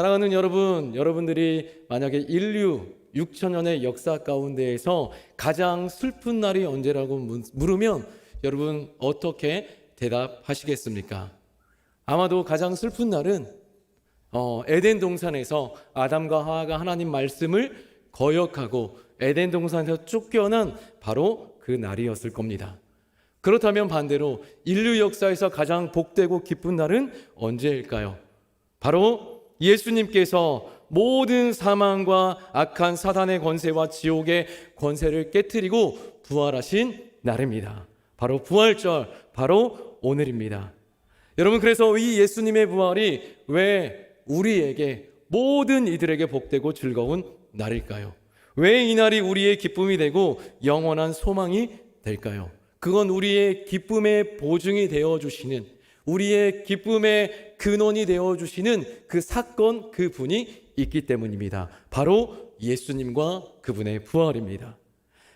사랑하는 여러분, 여러분들이 만약에 인류 6천 년의 역사 가운데에서 가장 슬픈 날이 언제라고 문- 물으면 여러분 어떻게 대답하시겠습니까? 아마도 가장 슬픈 날은 어, 에덴 동산에서 아담과 하와가 하나님 말씀을 거역하고 에덴 동산에서 쫓겨난 바로 그 날이었을 겁니다. 그렇다면 반대로 인류 역사에서 가장 복되고 기쁜 날은 언제일까요? 바로 예수님께서 모든 사망과 악한 사단의 권세와 지옥의 권세를 깨뜨리고 부활하신 날입니다. 바로 부활절, 바로 오늘입니다. 여러분, 그래서 이 예수님의 부활이 왜 우리에게 모든 이들에게 복되고 즐거운 날일까요? 왜 이 날이 우리의 기쁨이 되고 영원한 소망이 될까요? 그건 우리의 기쁨의 보증이 되어 주시는 우리의 기쁨의 근원이 되어 주시는 그 사건 그 분이 있기 때문입니다. 바로 예수님과 그분의 부활입니다.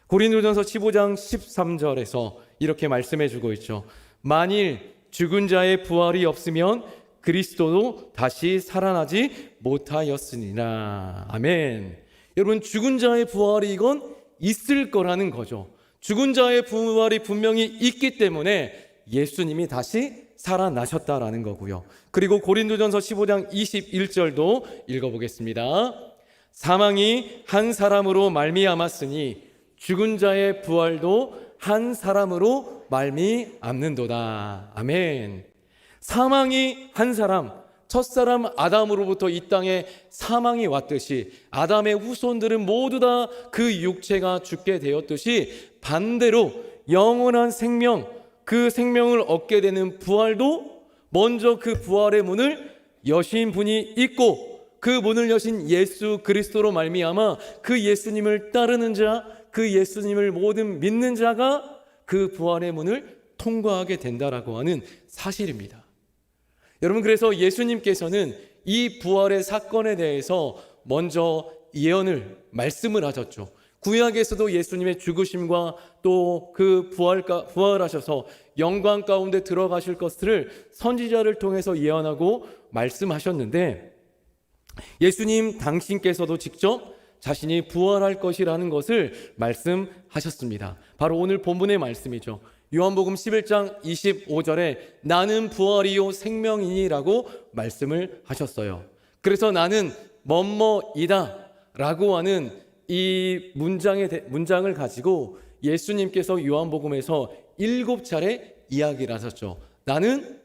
고린도전서 15장 13절에서 이렇게 말씀해 주고 있죠. 만일 죽은 자의 부활이 없으면 그리스도도 다시 살아나지 못하였으니라. 아멘. 여러분 죽은 자의 부활이 이건 있을 거라는 거죠. 죽은 자의 부활이 분명히 있기 때문에 예수님이 다시 살아나셨다라는 거고요. 그리고 고린도전서 15장 21절도 읽어보겠습니다. 사망이 한 사람으로 말미암았으니 죽은 자의 부활도 한 사람으로 말미암는도다. 아멘. 사망이 한 사람, 첫사람 아담으로부터 이 땅에 사망이 왔듯이 아담의 후손들은 모두 다 그 육체가 죽게 되었듯이 반대로 영원한 생명, 그 생명을 얻게 되는 부활도 먼저 그 부활의 문을 여신 분이 있고 그 문을 여신 예수 그리스도로 말미암아 그 예수님을 따르는 자, 그 예수님을 모든 믿는 자가 그 부활의 문을 통과하게 된다라고 하는 사실입니다. 여러분 그래서 예수님께서는 이 부활의 사건에 대해서 먼저 예언을 말씀을 하셨죠. 구약에서도 예수님의 죽으심과 또 그 부활가 부활하셔서 영광 가운데 들어가실 것을 선지자를 통해서 예언하고 말씀하셨는데 예수님 당신께서도 직접 자신이 부활할 것이라는 것을 말씀하셨습니다. 바로 오늘 본문의 말씀이죠. 요한복음 11장 25절에 나는 부활이요 생명이니라고 말씀을 하셨어요. 그래서 나는 뭐뭐이다라고 하는 이 문장의 대- 문장을 가지고 예수님께서 요한복음에서 일곱 차례 이야기를 하셨죠. 나는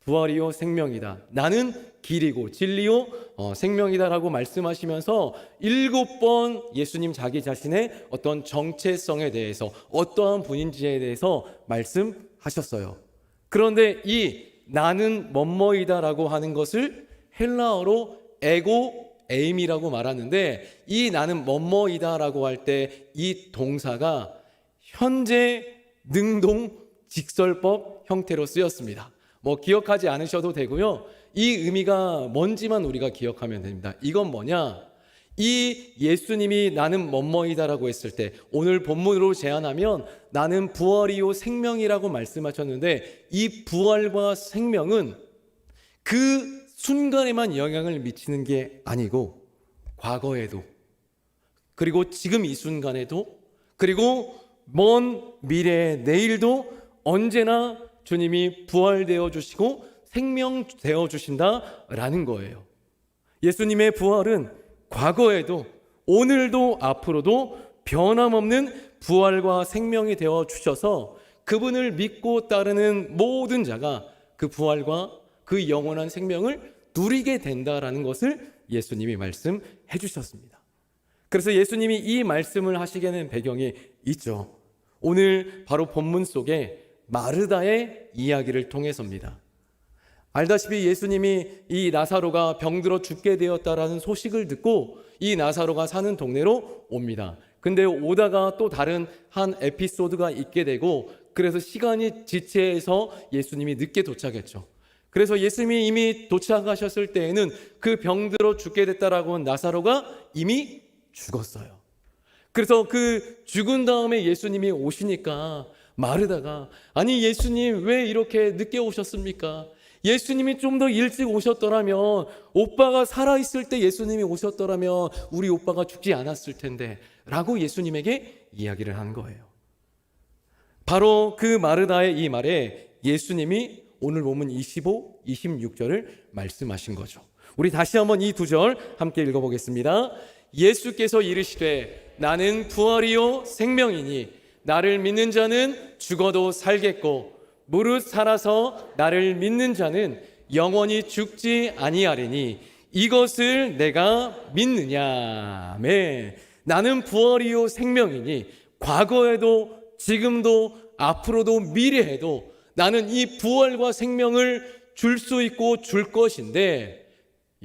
부활이요 생명이다. 나는 길이고 진리요 어, 생명이다라고 말씀하시면서 일곱 번 예수님 자기 자신의 어떤 정체성에 대해서 어떠한 분인지에 대해서 말씀하셨어요. 그런데 이 나는 뭐뭐이다라고 하는 것을 헬라어로 에고 에임이라고 말하는데 이 나는 뭐뭐이다라고 할 때 이 동사가 현재 능동 직설법 형태로 쓰였습니다. 뭐 기억하지 않으셔도 되고요. 이 의미가 뭔지만 우리가 기억하면 됩니다. 이건 뭐냐? 이 예수님이 나는 뭐뭐이다라고 했을 때 오늘 본문으로 제안하면 나는 부활이요 생명이라고 말씀하셨는데 이 부활과 생명은 그 순간에만 영향을 미치는 게 아니고 과거에도 그리고 지금 이 순간에도 그리고 먼 미래의 내일도 언제나 주님이 부활되어 주시고 생명되어 주신다라는 거예요. 예수님의 부활은 과거에도 오늘도 앞으로도 변함없는 부활과 생명이 되어 주셔서 그분을 믿고 따르는 모든 자가 그 부활과 그 영원한 생명을 누리게 된다라는 것을 예수님이 말씀해 주셨습니다. 그래서 예수님이 이 말씀을 하시게 된 배경이 있죠. 오늘 바로 본문 속에 마르다의 이야기를 통해서입니다. 알다시피 예수님이 이 나사로가 병들어 죽게 되었다라는 소식을 듣고 이 나사로가 사는 동네로 옵니다. 근데 오다가 또 다른 한 에피소드가 있게 되고 그래서 시간이 지체해서 예수님이 늦게 도착했죠. 그래서 예수님이 이미 도착하셨을 때에는 그 병들어 죽게 됐다라고 한 나사로가 이미 죽었어요. 그래서 그 죽은 다음에 예수님이 오시니까 마르다가 아니 예수님 왜 이렇게 늦게 오셨습니까? 예수님이 좀 더 일찍 오셨더라면 오빠가 살아 있을 때 예수님이 오셨더라면 우리 오빠가 죽지 않았을 텐데라고 예수님에게 이야기를 한 거예요. 바로 그 마르다의 이 말에 예수님이 오늘 보면 25, 26절을 말씀하신 거죠. 우리 다시 한번 이 두 절 함께 읽어보겠습니다. 예수께서 이르시되 나는 부활이요 생명이니 나를 믿는 자는 죽어도 살겠고 무릇 살아서 나를 믿는 자는 영원히 죽지 아니하리니 이것을 내가 믿느냐. 아멘. 나는 부활이요 생명이니 과거에도 지금도 앞으로도 미래에도 나는 이 부활과 생명을 줄 수 있고 줄 것인데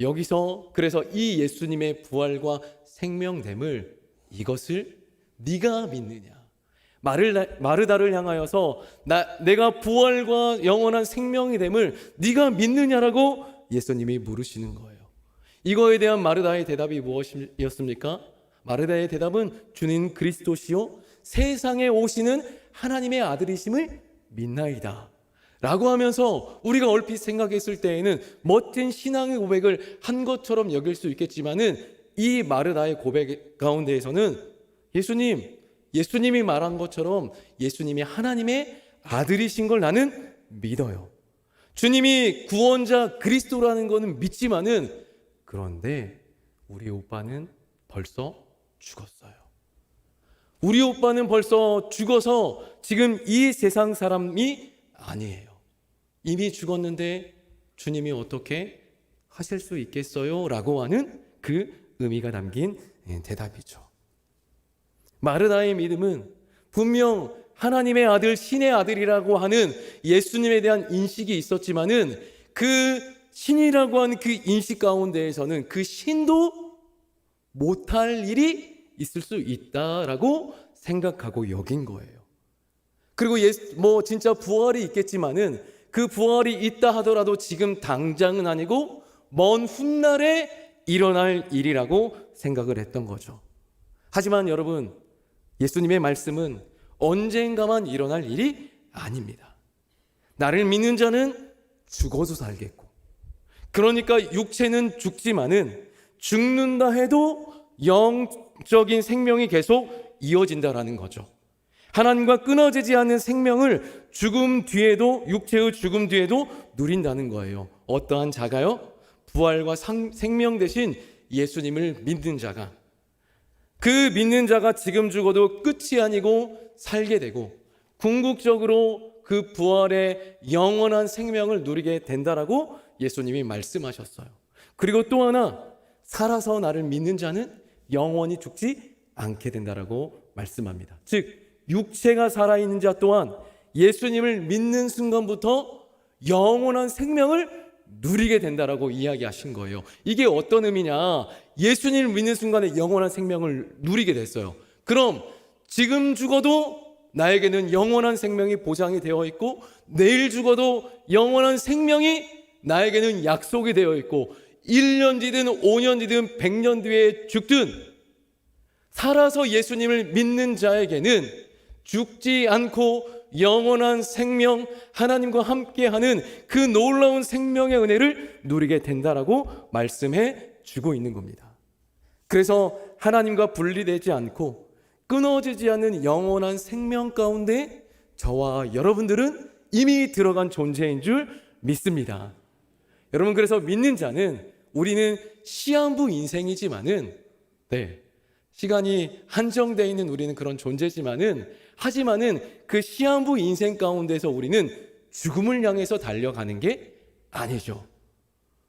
여기서 그래서 이 예수님의 부활과 생명됨을 이것을 네가 믿느냐 마르, 마르다를 향하여서 나, 내가 부활과 영원한 생명이 됨을 네가 믿느냐라고 예수님이 물으시는 거예요. 이거에 대한 마르다의 대답이 무엇이었습니까? 마르다의 대답은 주님 그리스도시요 세상에 오시는 하나님의 아들이심을 믿나이다. 라고 하면서 우리가 얼핏 생각했을 때에는 멋진 신앙의 고백을 한 것처럼 여길 수 있겠지만은 이 마르다의 고백 가운데에서는 예수님, 예수님이 말한 것처럼 예수님이 하나님의 아들이신 걸 나는 믿어요. 주님이 구원자 그리스도라는 거는 믿지만은 그런데 우리 오빠는 벌써 죽었어요. 우리 오빠는 벌써 죽어서 지금 이 세상 사람이 아니에요. 이미 죽었는데 주님이 어떻게 하실 수 있겠어요? 라고 하는 그 의미가 담긴 대답이죠. 마르다의 믿음은 분명 하나님의 아들, 신의 아들이라고 하는 예수님에 대한 인식이 있었지만은 그 신이라고 하는 그 인식 가운데에서는 그 신도 못할 일이 있을 수 있다라고 생각하고 여긴 거예요. 그리고 예수, 뭐 진짜 부활이 있겠지만은 그 부활이 있다 하더라도 지금 당장은 아니고 먼 훗날에 일어날 일이라고 생각을 했던 거죠. 하지만 여러분, 예수님의 말씀은 언젠가만 일어날 일이 아닙니다. 나를 믿는 자는 죽어도 살겠고, 그러니까 육체는 죽지만은 죽는다 해도 영 적인 생명이 계속 이어진다라는 거죠. 하나님과 끊어지지 않는 생명을 죽음 뒤에도 육체의 죽음 뒤에도 누린다는 거예요. 어떠한 자가요? 부활과 상, 생명 대신 예수님을 믿는 자가 그 믿는 자가 지금 죽어도 끝이 아니고 살게 되고 궁극적으로 그 부활의 영원한 생명을 누리게 된다라고 예수님이 말씀하셨어요. 그리고 또 하나 살아서 나를 믿는 자는 영원히 죽지 않게 된다라고 말씀합니다. 즉 육체가 살아 있는 자 또한 예수님을 믿는 순간부터 영원한 생명을 누리게 된다라고 이야기하신 거예요. 이게 어떤 의미냐? 예수님을 믿는 순간에 영원한 생명을 누리게 됐어요. 그럼 지금 죽어도 나에게는 영원한 생명이 보장이 되어 있고 내일 죽어도 영원한 생명이 나에게는 약속이 되어 있고 1년 뒤든 5년 뒤든 100년 뒤에 죽든 살아서 예수님을 믿는 자에게는 죽지 않고 영원한 생명, 하나님과 함께하는 그 놀라운 생명의 은혜를 누리게 된다라고 말씀해 주고 있는 겁니다. 그래서 하나님과 분리되지 않고 끊어지지 않는 영원한 생명 가운데 저와 여러분들은 이미 들어간 존재인 줄 믿습니다. 여러분 그래서 믿는 자는 우리는 시한부 인생이지만은 네. 시간이 한정되어 있는 우리는 그런 존재지만은 하지만은 그 시한부 인생 가운데서 우리는 죽음을 향해서 달려가는 게 아니죠.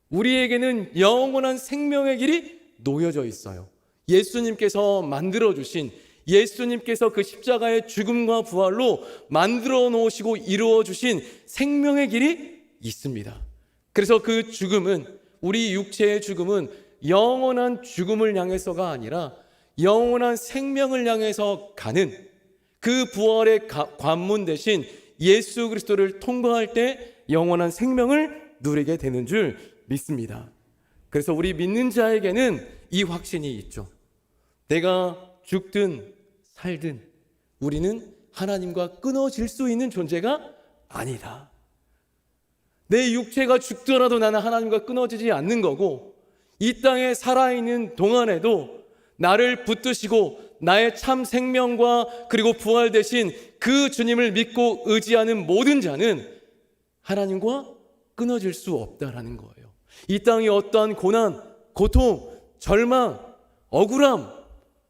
우리에게는 영원한 생명의 길이 놓여져 있어요. 예수님께서 만들어 주신 예수님께서 그 십자가의 죽음과 부활로 만들어 놓으시고 이루어 주신 생명의 길이 있습니다. 그래서 그 죽음은 우리 육체의 죽음은 영원한 죽음을 향해서가 아니라 영원한 생명을 향해서 가는 그 부활의 관문 대신 예수 그리스도를 통과할 때 영원한 생명을 누리게 되는 줄 믿습니다. 그래서 우리 믿는 자에게는 이 확신이 있죠. 내가 죽든 살든 우리는 하나님과 끊어질 수 있는 존재가 아니다. 내 육체가 죽더라도 나는 하나님과 끊어지지 않는 거고 이 땅에 살아있는 동안에도 나를 붙드시고 나의 참 생명과 그리고 부활 대신 그 주님을 믿고 의지하는 모든 자는 하나님과 끊어질 수 없다라는 거예요. 이 땅에 어떠한 고난, 고통, 절망, 억울함,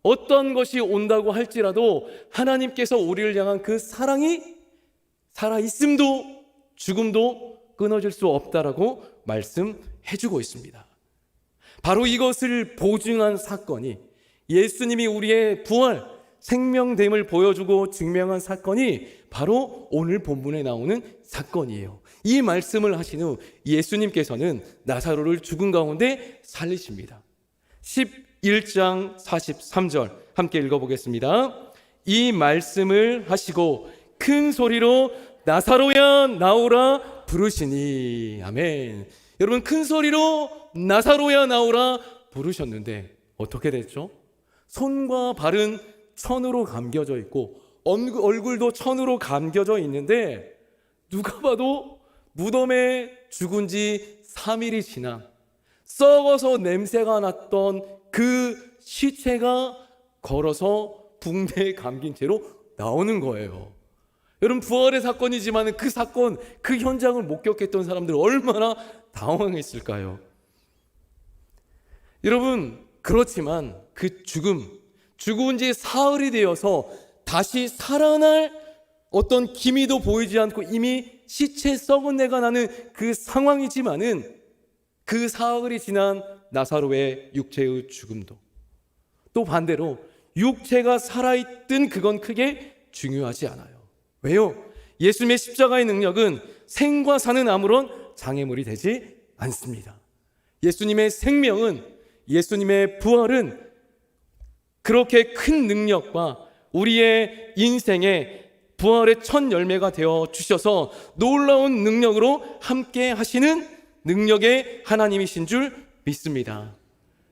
어떤 것이 온다고 할지라도 하나님께서 우리를 향한 그 사랑이 살아 있음도 죽음도 끊어질 수 없다라고 말씀해 주고 있습니다. 바로 이것을 보증한 사건이 예수님이 우리의 부활, 생명됨을 보여주고 증명한 사건이 바로 오늘 본문에 나오는 사건이에요. 이 말씀을 하신 후 예수님께서는 나사로를 죽은 가운데 살리십니다. 11장 43절 함께 읽어보겠습니다. 이 말씀을 하시고 큰 소리로 나사로야 나오라 부르시니 아멘. 여러분 큰 소리로 나사로야 나오라 부르셨는데 어떻게 됐죠? 손과 발은 천으로 감겨져 있고 얼굴- 얼굴도 천으로 감겨져 있는데 누가 봐도 무덤에 죽은 지 3일이 지난 썩어서 냄새가 났던 그 시체가 걸어서 붕대에 감긴 채로 나오는 거예요. 여러분 부활의 사건이지만 그 사건 그 현장을 목격했던 사람들 얼마나 당황했을까요? 여러분 그렇지만 그 죽음 죽은 지 사흘이 되어서 다시 살아날 어떤 기미도 보이지 않고 이미 시체 썩은 내가 나는 그 상황이지만은 그 사흘이 지난 나사로의 육체의 죽음도 또 반대로 육체가 살아있든 그건 크게 중요하지 않아요. 왜요? 예수님의 십자가의 능력은 생과 사는 아무런 장애물이 되지 않습니다. 예수님의 생명은 예수님의 부활은 그렇게 큰 능력과 우리의 인생의 부활의 첫 열매가 되어 주셔서 놀라운 능력으로 함께 하시는 능력의 하나님이신 줄 믿습니다.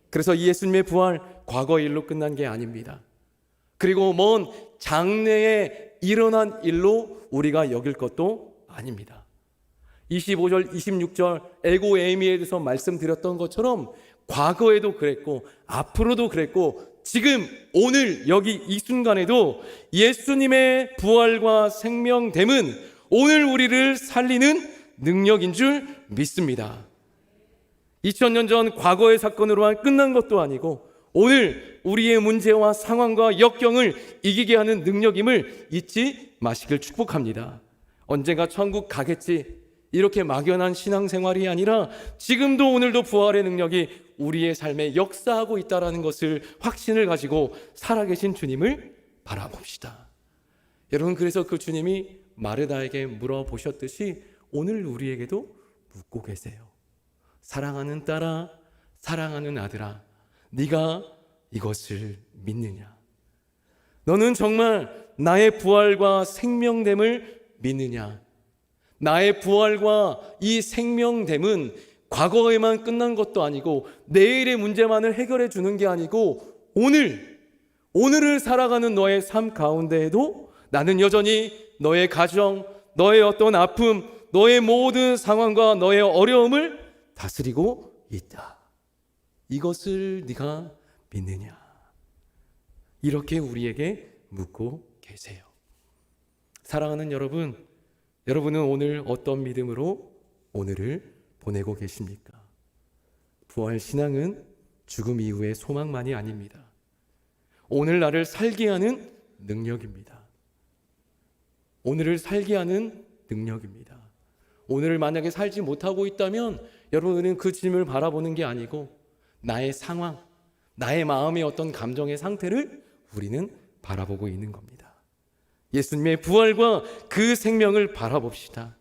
그래서 예수님의 부활 과거 일로 끝난 게 아닙니다. 그리고 먼 장래에 일어난 일로 우리가 여길 것도 아닙니다. 25절, 26절 에고 에이미에 대해서 말씀드렸던 것처럼 과거에도 그랬고 앞으로도 그랬고 지금 오늘 여기 이 순간에도 예수님의 부활과 생명됨은 오늘 우리를 살리는 능력인 줄 믿습니다. 2000년 전 과거의 사건으로만 끝난 것도 아니고 오늘 우리의 문제와 상황과 역경을 이기게 하는 능력임을 잊지 마시길 축복합니다. 언젠가 천국 가겠지. 이렇게 막연한 신앙생활이 아니라 지금도 오늘도 부활의 능력이 우리의 삶에 역사하고 있다라는 것을 확신을 가지고 살아계신 주님을 바라봅시다. 여러분 그래서 그 주님이 마르다에게 물어보셨듯이 오늘 우리에게도 묻고 계세요. 사랑하는 딸아, 사랑하는 아들아, 네가 이것을 믿느냐? 너는 정말 나의 부활과 생명됨을 믿느냐? 나의 부활과 이 생명됨은 과거에만 끝난 것도 아니고 내일의 문제만을 해결해 주는 게 아니고 오늘 오늘을 살아가는 너의 삶 가운데에도 나는 여전히 너의 가정, 너의 어떤 아픔, 너의 모든 상황과 너의 어려움을 다스리고 있다. 이것을 네가 믿느냐? 이렇게 우리에게 묻고 계세요. 사랑하는 여러분, 여러분은 오늘 어떤 믿음으로 오늘을 보내고 계십니까? 부활 신앙은 죽음 이후의 소망만이 아닙니다. 오늘 나를 살게 하는 능력입니다. 오늘을 살게 하는 능력입니다. 오늘을 만약에 살지 못하고 있다면 여러분은 그 주님을 바라보는 게 아니고 나의 상황, 나의 마음의 어떤 감정의 상태를 우리는 바라보고 있는 겁니다. 예수님의 부활과 그 생명을 바라봅시다.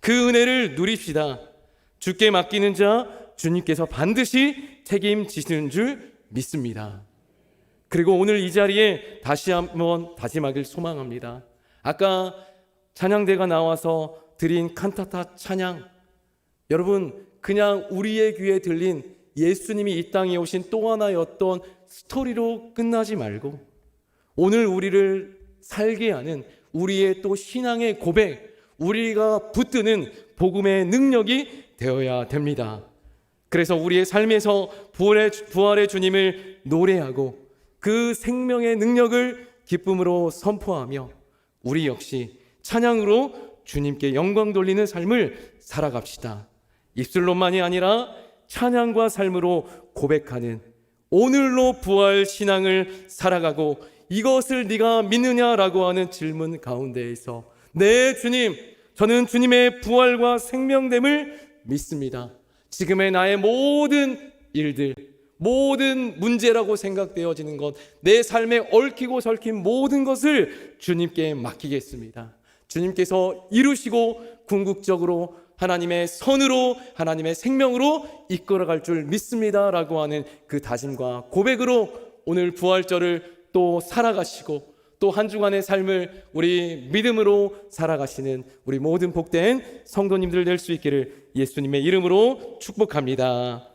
그 은혜를 누립시다. 주께 맡기는 자 주님께서 반드시 책임지시는 줄 믿습니다. 그리고 오늘 이 자리에 다시 한번 다짐하길 소망합니다. 아까 찬양대가 나와서 드린 칸타타 찬양 여러분 그냥 우리의 귀에 들린 예수님이 이 땅에 오신 또 하나의 어떤 스토리로 끝나지 말고 오늘 우리를 살게 하는 우리의 또 신앙의 고백, 우리가 붙드는 복음의 능력이 되어야 됩니다. 그래서 우리의 삶에서 부활의, 부활의 주님을 노래하고 그 생명의 능력을 기쁨으로 선포하며 우리 역시 찬양으로 주님께 영광 돌리는 삶을 살아갑시다. 입술로만이 아니라 찬양과 삶으로 고백하는 오늘로 부활 신앙을 살아가고 이것을 네가 믿느냐라고 하는 질문 가운데에서 네 주님 저는 주님의 부활과 생명됨을 믿습니다. 지금의 나의 모든 일들 모든 문제라고 생각되어지는 것, 내 삶에 얽히고 설킨 모든 것을 주님께 맡기겠습니다. 주님께서 이루시고 궁극적으로 하나님의 선으로 하나님의 생명으로 이끌어갈 줄 믿습니다라고 하는 그 다짐과 고백으로 오늘 부활절을 또 살아가시고 또 한 주간의 삶을 우리 믿음으로 살아가시는 우리 모든 복된 성도님들 될 수 있기를 예수님의 이름으로 축복합니다.